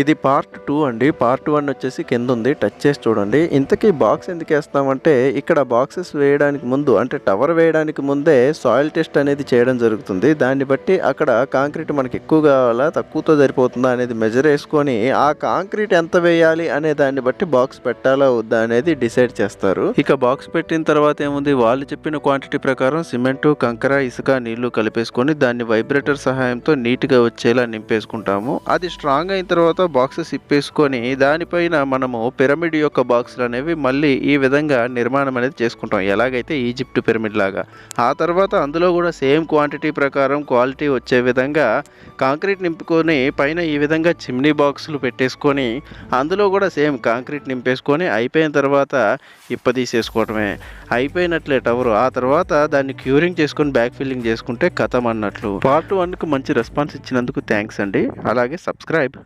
ఇది part two అండి. Part one వచ్చేసి కింద ఉంది టచ్ చేసి చూడండి. ఇంతకీ బాక్స్ ఎందుకు వేస్తామంటే ఇక్కడ బాక్సెస్ వేయడానికి ముందు అంటే టవర్ వేయడానికి ముందే సాయిల్ టెస్ట్ అనేది చేయడం జరుగుతుంది. దాన్ని బట్టి అక్కడ కాంక్రీట్ మనకి ఎక్కువ కావాలా తక్కువతో సరిపోతుందా అనేది మెజర్ వేసుకొని ఆ కాంక్రీట్ ఎంత వేయాలి అనే దాన్ని బట్టి బాక్స్ పెట్టాలా వద్దా అనేది డిసైడ్ చేస్తారు. ఇక బాక్స్ పెట్టిన తర్వాత ఏముంది? వాళ్ళు చెప్పిన క్వాంటిటీ ప్రకారం సిమెంట్ కంకర ఇసుక నీళ్ళు కలిపేసుకొని దాన్ని వైబ్రేటర్ సహాయంతో నీట్గా వచ్చేలా నింపేసుకుంటాము. అది స్ట్రాంగ్ అయిన తర్వాత బాక్సెస్ ఇప్పేసుకొని దానిపైన మనము పిరమిడ్ యొక్క బాక్సులు అనేవి మళ్ళీ ఈ విధంగా నిర్మాణం అనేది చేసుకుంటాం. ఎలాగైతే ఈజిప్ట్ పిరమిడ్ లాగా. ఆ తర్వాత అందులో కూడా సేమ్ క్వాంటిటీ ప్రకారం క్వాలిటీ వచ్చే విధంగా కాంక్రీట్ నింపుకొని పైన ఈ విధంగా చిమ్నీ బాక్సులు పెట్టేసుకొని అందులో కూడా సేమ్ కాంక్రీట్ నింపేసుకొని అయిపోయిన తర్వాత ఇప్పదీసేసుకోవటమే. అయిపోయినట్లే టవర్. ఆ తర్వాత దాన్ని క్యూరింగ్ చేసుకొని బ్యాక్ ఫిల్లింగ్ చేసుకుంటే కథం అన్నట్లు. పార్ట్ వన్కు మంచి రెస్పాన్స్ ఇచ్చినందుకు థ్యాంక్స్ అండి. అలాగే సబ్స్క్రైబ్.